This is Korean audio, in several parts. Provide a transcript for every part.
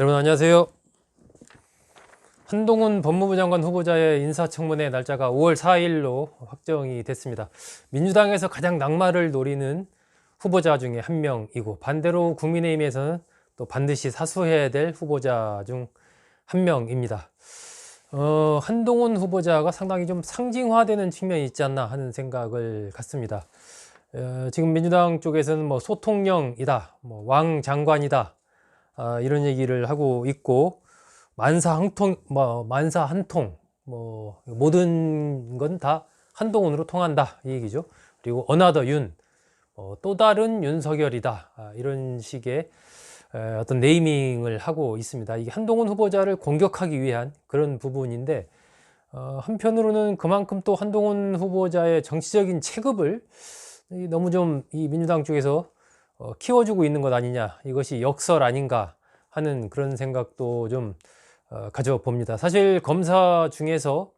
여러분 안녕하세요. 한동훈 법무부 장관 후보자의 인사청문회 날짜가 5월 4일로 확정이 됐습니다. 민주당에서 가장 낙마를 노리는 후보자 중에 한 명이고 반대로 국민의힘에서는 또 반드시 사수해야 될 후보자 중 한 명입니다. 어, 한동훈 후보자가 상당히 좀 상징화되는 측면이 있지 않나 하는 생각을 갖습니다. 어, 지금 민주당 쪽에서는 뭐 소통령이다, 뭐 왕 장관이다, 아, 이런 얘기를 하고 있고 만사 한통, 뭐 만사 한통, 뭐 모든 건 다 한동훈으로 통한다 이 얘기죠. 그리고 어나더 윤, 어, 또 다른 윤석열이다 아, 이런 식의 에, 어떤 네이밍을 하고 있습니다. 이게 한동훈 후보자를 공격하기 위한 그런 부분인데 어, 한편으로는 그만큼 또 한동훈 후보자의 정치적인 체급을 이 너무 좀 이 민주당 쪽에서 어, 키워주고 있는 것 아니냐 이것이 역설 아닌가 하는 그런 생각도 좀 어, 가져봅니다. 사실 검사 중에서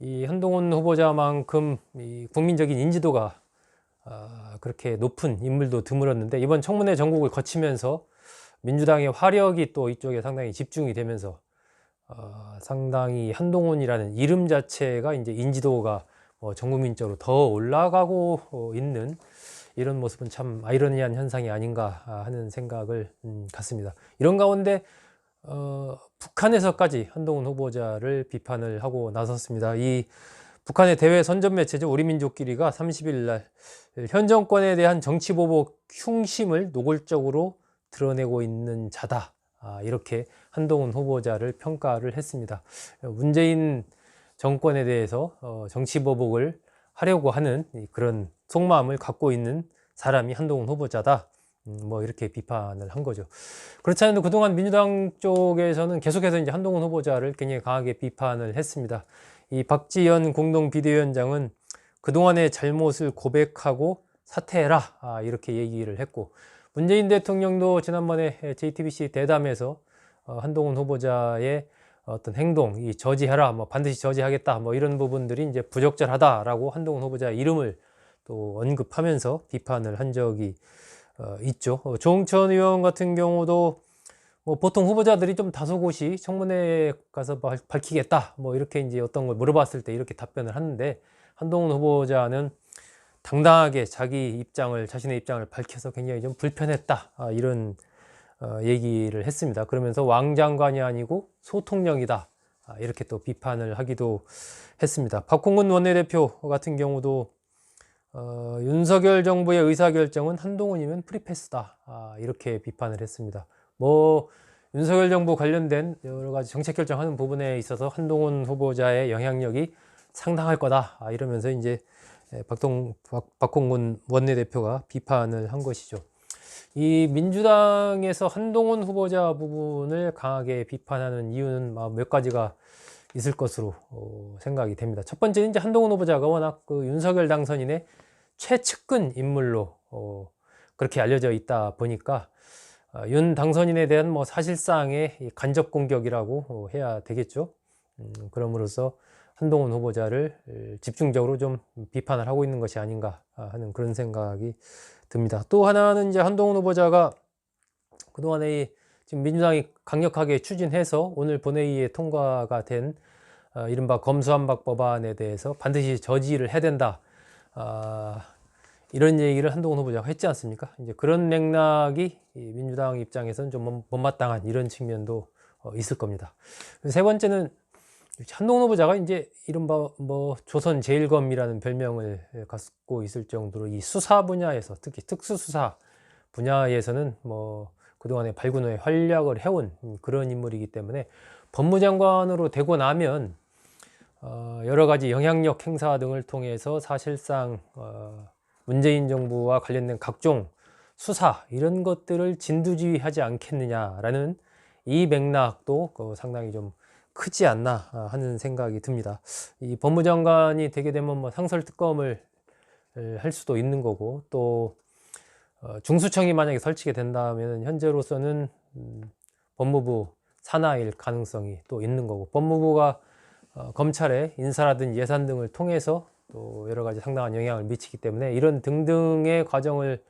이 한동훈 후보자만큼 이 국민적인 인지도가 어, 그렇게 높은 인물도 드물었는데 이번 청문회 전국을 거치면서 민주당의 화력이 또 이쪽에 상당히 집중이 되면서 어, 상당히 한동훈이라는 이름 자체가 이제 인지도가 뭐 전국민적으로 더 올라가고 어, 있는 이런 모습은 참 아이러니한 현상이 아닌가 하는 생각을 음, 갖습니다. 이런 가운데 어, 북한에서까지 한동훈 후보자를 비판을 하고 나섰습니다. 이 북한의 대외 선전 매체죠. 우리 민족끼리가 30일 날 현 정권에 대한 정치 보복 흉심을 노골적으로 드러내고 있는 자다. 아, 이렇게 한동훈 후보자를 평가를 했습니다. 문재인 정권에 대해서 어, 정치 보복을 하려고 하는 그런 속마음을 갖고 있는 사람이 한동훈 후보자다. 음, 뭐 이렇게 비판을 한 거죠. 그렇지 않아도 그동안 민주당 쪽에서는 계속해서 이제 한동훈 후보자를 굉장히 강하게 비판을 했습니다. 이 박지연 공동 비대위원장은 그동안의 잘못을 고백하고 사퇴해라 아, 이렇게 얘기를 했고 문재인 대통령도 지난번에 JTBC 대담에서 어, 한동훈 후보자의 어떤 행동, 이 저지해라, 뭐 반드시 저지하겠다, 뭐 이런 부분들이 이제 부적절하다라고 한동훈 후보자의 이름을 또 언급하면서 비판을 한 적이 어, 있죠. 어, 조홍천 의원 같은 경우도 뭐 보통 후보자들이 좀 다소곳이 청문회에 가서 발, 밝히겠다, 뭐 이렇게 이제 어떤 걸 물어봤을 때 이렇게 답변을 하는데 한동훈 후보자는 당당하게 자기 입장을 자신의 입장을 밝혀서 굉장히 좀 불편했다 아, 이런 어, 얘기를 했습니다. 그러면서 왕장관이 아니고 소통령이다 아, 이렇게 또 비판을 하기도 했습니다. 박홍근 원내대표 같은 경우도 어, 윤석열 정부의 의사결정은 한동훈이면 프리패스다 아, 이렇게 비판을 했습니다. 뭐 윤석열 정부 관련된 여러 가지 정책 결정하는 부분에 있어서 한동훈 후보자의 영향력이 상당할 거다 아, 이러면서 이제 예, 박동, 박, 박홍근 원내대표가 비판을 한 것이죠. 이 민주당에서 한동훈 후보자 부분을 강하게 비판하는 이유는 몇 가지가 있을 것으로 어, 생각이 됩니다. 첫 번째는 이제 한동훈 후보자가 워낙 그 윤석열 당선인의 최측근 인물로 어, 그렇게 알려져 있다 보니까 어, 윤 당선인에 대한 뭐 사실상의 간접 공격이라고 어, 해야 되겠죠. 음, 그럼으로써 한동훈 후보자를 집중적으로 좀 비판을 하고 있는 것이 아닌가 하는 그런 생각이 듭니다. 또 하나는 이제 한동훈 후보자가 그동안에 지금 민주당이 강력하게 추진해서 오늘 본회의에 통과가 된 어, 이른바 검수한박 법안에 대해서 반드시 저지를 해야 된다. 아, 이런 얘기를 한동훈 후보자가 했지 않습니까? 이제 그런 맥락이 민주당 입장에서는 좀 못마땅한 이런 측면도 어, 있을 겁니다. 세 번째는 한동훈 후보자가 이제 이른바 뭐 조선 제일검이라는 별명을 갖고 있을 정도로 이 수사 분야에서 특히 특수수사 분야에서는 뭐 그동안에 발군 후에 활약을 해온 그런 인물이기 때문에 법무장관으로 되고 나면 어 여러 가지 영향력 행사 등을 통해서 사실상 어 문재인 정부와 관련된 각종 수사 이런 것들을 진두지휘하지 않겠느냐라는 이 맥락도 그 상당히 좀 크지 않나 아, 하는 생각이 듭니다. 이 법무장관이 되게 되면 뭐 상설 특검을 할 수도 있는 거고 또 어, 중수청이 만약에 설치게 된다면 현재로서는 음, 법무부 산하일 가능성이 또 있는 거고 법무부가 어, 검찰의 인사라든 예산 등을 통해서 또 여러 가지 상당한 영향을 미치기 때문에 이런 등등의 과정을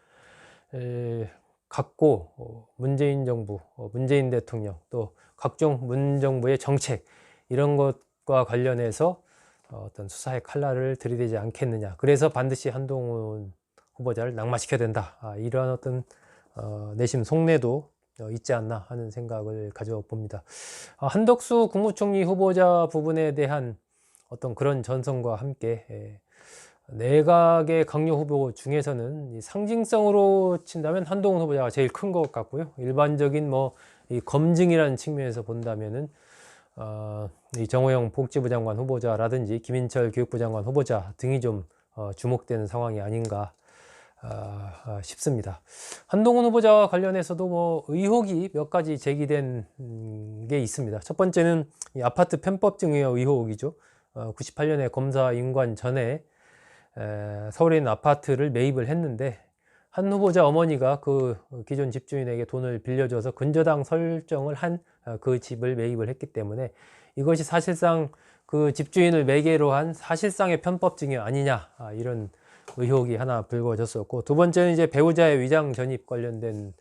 갖고 어, 문재인 정부, 어, 문재인 대통령 또 각종 문 정부의 정책 이런 것과 관련해서 어, 어떤 수사의 칼날을 들이대지 않겠느냐. 그래서 반드시 한동훈 후보자를 낙마시켜야 된다. 아, 이러한 어떤 어, 내심 속내도 어, 있지 않나 하는 생각을 가져봅니다. 아, 한덕수 국무총리 후보자 부분에 대한 어떤 그런 전선과 함께 예, 내각의 강요 후보 중에서는 이 상징성으로 친다면 한동훈 후보자가 제일 큰 것 같고요. 일반적인 뭐이 검증이라는 측면에서 본다면은 어, 이 정호영 복지부 장관 후보자라든지 김인철 교육부 장관 후보자 등이 좀 어, 주목되는 상황이 아닌가 아, 아, 싶습니다. 한동훈 후보자와 관련해서도 뭐 의혹이 몇 가지 제기된 음, 게 있습니다. 첫 번째는 이 아파트 편법 등의 의혹이죠. 어, 98년에 검사 임관 전에 에, 서울에 있는 아파트를 매입을 했는데 한 후보자 어머니가 그 기존 집주인에게 돈을 빌려줘서 근저당 설정을 한 그 집을 매입을 했기 때문에 이것이 사실상 그 집주인을 매개로 한 사실상의 편법 증여 아니냐 아, 이런 의혹이 하나 불거졌었고 두 번째는 이제 배우자의 위장 전입 관련된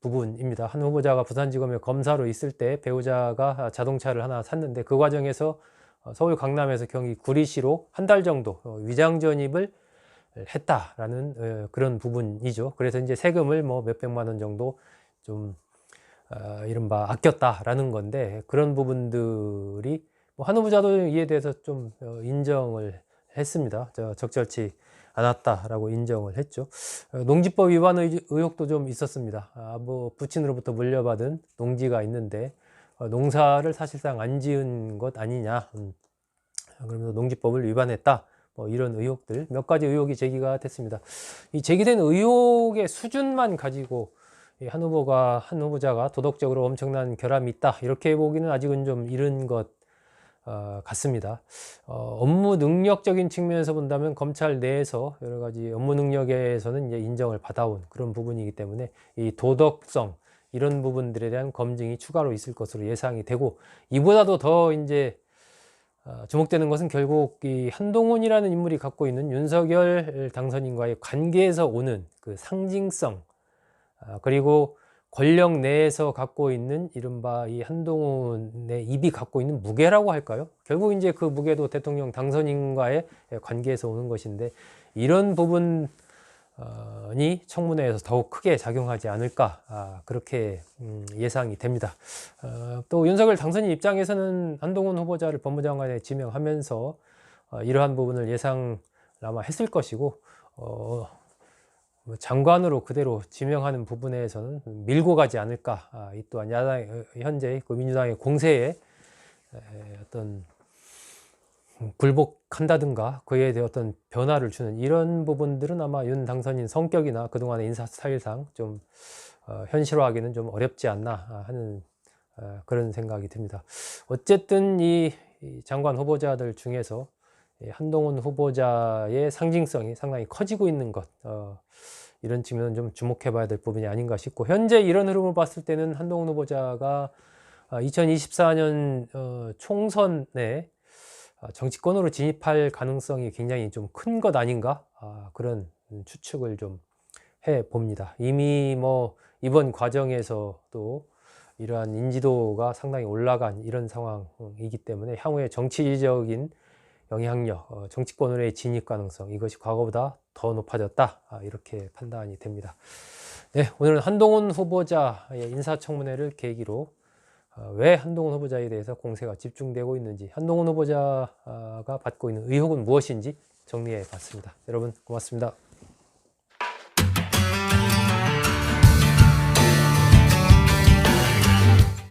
부분입니다. 한 후보자가 부산지검에 검사로 있을 때 배우자가 자동차를 하나 샀는데 그 과정에서 어, 서울 강남에서 경기 구리시로 한 달 정도 어, 위장 전입을 했다라는 어, 그런 부분이죠. 그래서 이제 세금을 뭐 몇백만 원 정도 좀 어, 이른바 아꼈다라는 건데 그런 부분들이 뭐한 후보자도 이에 대해서 좀 어, 인정을 했습니다. 저 적절치 않았다라고 인정을 했죠. 어, 농지법 위반 의, 의혹도 좀 있었습니다. 아, 뭐 부친으로부터 물려받은 농지가 있는데 어, 농사를 사실상 안 지은 것 아니냐. 음, 그러면서 농지법을 위반했다. 뭐 이런 의혹들 몇 가지 의혹이 제기가 됐습니다. 이 제기된 의혹의 수준만 가지고 이한 후보가 한 후보자가 도덕적으로 엄청난 결함이 있다 이렇게 보기는 아직은 좀 이른 것 어, 같습니다. 어, 업무 능력적인 측면에서 본다면 검찰 내에서 여러 가지 업무 능력에서는 이제 인정을 받아온 그런 부분이기 때문에 이 도덕성 이런 부분들에 대한 검증이 추가로 있을 것으로 예상이 되고 이보다도 더 이제 어, 주목되는 것은 결국 이 한동훈이라는 인물이 갖고 있는 윤석열 당선인과의 관계에서 오는 그 상징성 아, 그리고 권력 내에서 갖고 있는 이른바 이 한동훈의 입이 갖고 있는 무게라고 할까요? 결국 이제 그 무게도 대통령 당선인과의 관계에서 오는 것인데 이런 부분 이 청문회에서 더욱 크게 작용하지 않을까 아, 그렇게 음, 예상이 됩니다. 어, 또 윤석열 당선인 입장에서는 한동훈 후보자를 법무장관에 지명하면서 어, 이러한 부분을 예상 아마 했을 것이고 어, 뭐 장관으로 그대로 지명하는 부분에서는 밀고 가지 않을까. 아, 이 또한 야당 현재 그 민주당의 공세에 에, 어떤 굴복한다든가 그에 대해 어떤 변화를 주는 이런 부분들은 아마 윤 당선인 성격이나 그동안의 인사 스타일상 좀 어, 현실화하기는 좀 어렵지 않나 하는 어, 그런 생각이 듭니다. 어쨌든 이, 이 장관 후보자들 중에서 이 한동훈 후보자의 상징성이 상당히 커지고 있는 것 어, 이런 측면은 좀 주목해 봐야 될 부분이 아닌가 싶고 현재 이런 흐름을 봤을 때는 한동훈 후보자가 2024년 어, 총선에 어, 정치권으로 진입할 가능성이 굉장히 좀 큰 것 아닌가 아, 그런 추측을 좀 해 봅니다. 이미 뭐 이번 과정에서도 이러한 인지도가 상당히 올라간 이런 상황이기 때문에 향후에 정치적인 영향력, 어, 정치권으로의 진입 가능성 이것이 과거보다 더 높아졌다 아, 이렇게 판단이 됩니다. 네, 오늘은 한동훈 후보자의 인사청문회를 계기로 어, 왜 한동훈 후보자에 대해서 공세가 집중되고 있는지 한동훈 후보자가 받고 있는 의혹은 무엇인지 정리해 봤습니다. 여러분 고맙습니다.